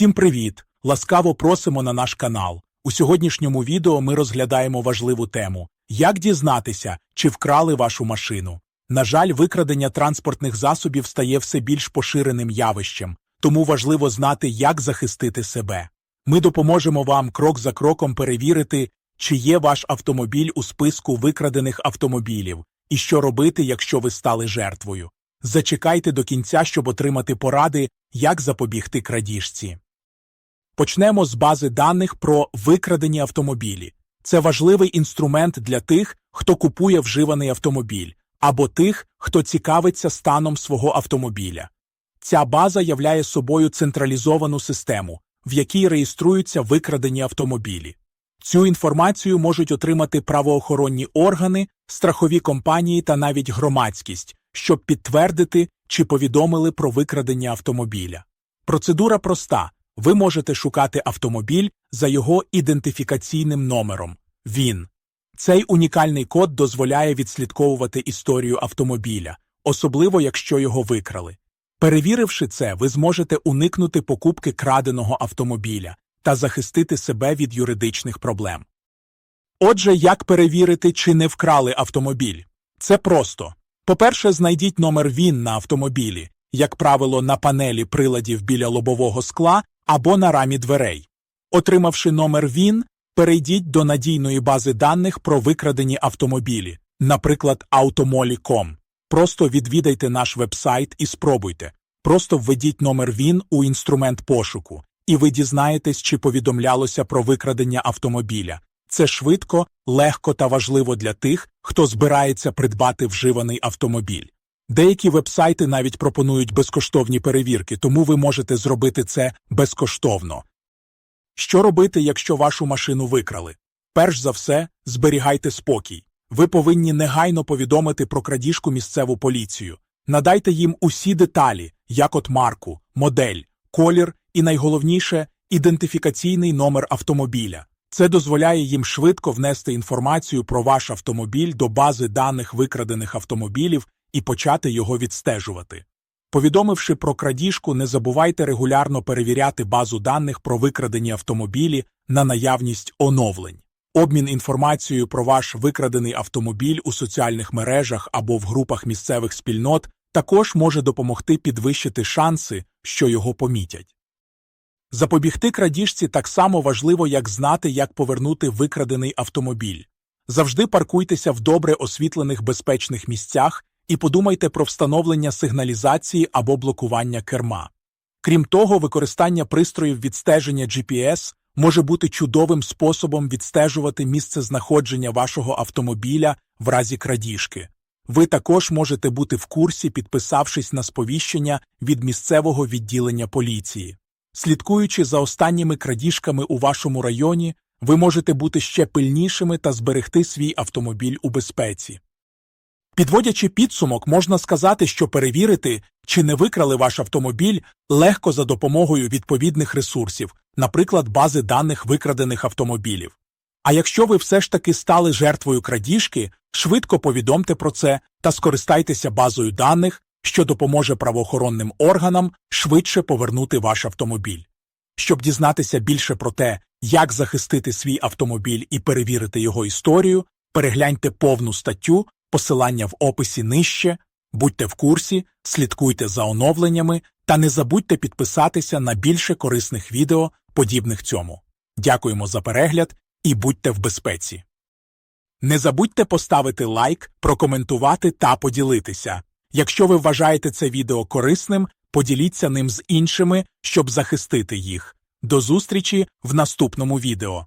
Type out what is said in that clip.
Всім привіт! Ласкаво просимо на наш канал. У сьогоднішньому відео ми розглядаємо важливу тему: як дізнатися, чи вкрали вашу машину. На жаль, викрадення транспортних засобів стає все більш поширеним явищем, тому важливо знати, як захистити себе. Ми допоможемо вам крок за кроком перевірити, чи є ваш автомобіль у списку викрадених автомобілів, і що робити, якщо ви стали жертвою. Зачекайте до кінця, щоб отримати поради, як запобігти крадіжці. Почнемо з бази даних про викрадені автомобілі. Це важливий інструмент для тих, хто купує вживаний автомобіль, або тих, хто цікавиться станом свого автомобіля. Ця база являє собою централізовану систему, в якій реєструються викрадені автомобілі. Цю інформацію можуть отримати правоохоронні органи, страхові компанії та навіть громадськість, щоб підтвердити чи повідомили про викрадення автомобіля. Процедура проста. Ви можете шукати автомобіль за його ідентифікаційним номером. Він. Цей унікальний код дозволяє відслідковувати історію автомобіля, особливо якщо його викрали. Перевіривши це, ви зможете уникнути покупки краденого автомобіля та захистити себе від юридичних проблем. Отже, як перевірити, чи не вкрали автомобіль? Це просто. По-перше, знайдіть номер ВІН на автомобілі, як правило, на панелі приладів біля лобового скла або на рамі дверей. Отримавши номер ВІН, перейдіть до надійної бази даних про викрадені автомобілі, наприклад, Automoli.com. Просто відвідайте наш вебсайт і спробуйте. Просто введіть номер ВІН у інструмент пошуку, і ви дізнаєтесь, чи повідомлялося про викрадення автомобіля. Це швидко, легко та важливо для тих, хто збирається придбати вживаний автомобіль. Деякі вебсайти навіть пропонують безкоштовні перевірки, тому ви можете зробити це безкоштовно. Що робити, якщо вашу машину викрали? Перш за все, зберігайте спокій. Ви повинні негайно повідомити про крадіжку місцеву поліцію. Надайте їм усі деталі, як от марку, модель, колір і найголовніше ідентифікаційний номер автомобіля. Це дозволяє їм швидко внести інформацію про ваш автомобіль до бази даних викрадених автомобілів і почати його відстежувати. Повідомивши про крадіжку, не забувайте регулярно перевіряти базу даних про викрадені автомобілі на наявність оновлень. Обмін інформацією про ваш викрадений автомобіль у соціальних мережах або в групах місцевих спільнот також може допомогти підвищити шанси, що його помітять. Запобігти крадіжці так само важливо, як знати, як повернути викрадений автомобіль. Завжди паркуйтеся в добре освітлених безпечних місцях і подумайте про встановлення сигналізації або блокування керма. Крім того, використання пристроїв відстеження GPS може бути чудовим способом відстежувати місце знаходження вашого автомобіля в разі крадіжки. Ви також можете бути в курсі, підписавшись на сповіщення від місцевого відділення поліції. Слідкуючи за останніми крадіжками у вашому районі, ви можете бути ще пильнішими та зберегти свій автомобіль у безпеці. Підводячи підсумок, можна сказати, що перевірити, чи не викрали ваш автомобіль легко за допомогою відповідних ресурсів, наприклад, бази даних викрадених автомобілів. А якщо ви все ж таки стали жертвою крадіжки, швидко повідомте про це та скористайтеся базою даних, що допоможе правоохоронним органам швидше повернути ваш автомобіль. Щоб дізнатися більше про те, як захистити свій автомобіль і перевірити його історію, перегляньте повну статтю, посилання в описі нижче, будьте в курсі, слідкуйте за оновленнями та не забудьте підписатися на більше корисних відео, подібних цьому. Дякуємо за перегляд і будьте в безпеці. Не забудьте поставити лайк, прокоментувати та поділитися. Якщо ви вважаєте це відео корисним, поділіться ним з іншими, щоб захистити їх. До зустрічі в наступному відео.